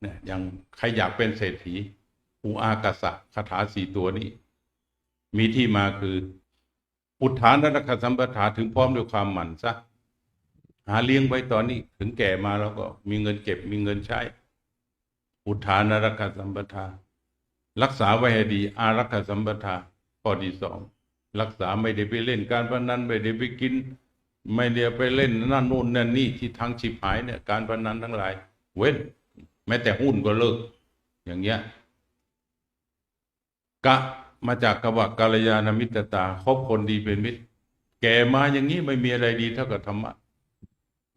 เนี่ยอย่างใครอยากเป็นเศรษฐีอุอากาสะคาถาสี่ตัวนี้ มีที่มาคือ อุทานรักสัมปทาถึงพร้อมด้วยความหมั่นซะหาเลี้ยงไว้ตอนนี้ถึงแก่มาแล้วก็มีเงินเก็บมีเงินใช้ อุทานรักสัมปทา รักษาไว้ให้ดี อารักษสัมปทาข้อที่สองรักษาไม่ได้ไปเล่นการพนันไม่ได้ไปกิน ไม่ได้ไปเล่นนั่นโน่นนั่นนี่ที่ทางฉิบหายเนี่ยการพนันทั้งหลาย เว้น แม้แต่หุ้นก็เลิก อย่างเงี้ยกะมาจากกว่ากาลยานมิตรตาคบคนดีเป็นมิตร แก่มาอย่างนี้ไม่มีอะไรดีเท่ากับธรรมะ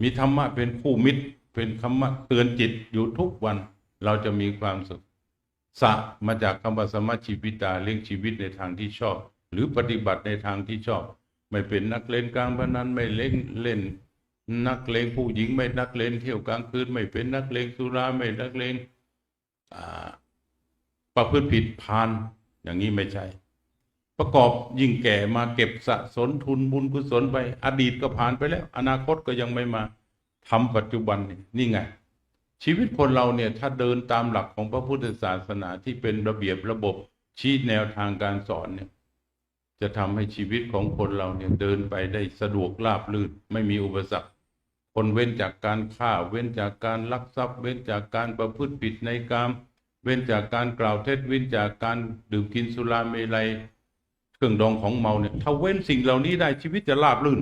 มีธรรมะเป็นคู่มิตร เป็นคำว่าเตือนจิตอยู่ทุกวัน เราจะมีความสุขสะมาจากคำว่าสมชีวิตาเลี้ยงชีวิตในทางที่ชอบ หรือปฏิบัติในทางที่ชอบ ไม่เป็นนักเล่นกลางพนันไม่เล่นเล่น นักเลงผู้หญิงไม่นักเลงเที่ยวกลางคืนไม่เป็นนักเลงสุราไม่นักเลงประพฤติผิดพานอย่างนี้ไม่ใช่ ประกอบยิ่งแก่มาเก็บสะสมทุนบุญกุศลไป อดีตก็ผ่านไปแล้ว อนาคตก็ยังไม่มาทำปัจจุบันนี่นี่ไง ชีวิตคนเราเนี่ยถ้าเดินตามหลักของพระพุทธศาสนาที่เป็นระเบียบระบบชี้แนวทางการสอนเนี่ย จะทำให้ชีวิตของคนเราเนี่ยเดินไปได้สะดวกราบรื่นไม่มีอุปสรรค คนเว้นจากการฆ่า เว้นจากการลักทรัพย์ เว้นจากการประพฤติผิดในกรรม เว้นจากการกล่าวเท็จ เว้นจากการดื่มกินสุราเมลัย เครื่องดองของเมาเนี่ย ถ้าเว้นสิ่งเหล่านี้ได้ชีวิตจะราบรื่น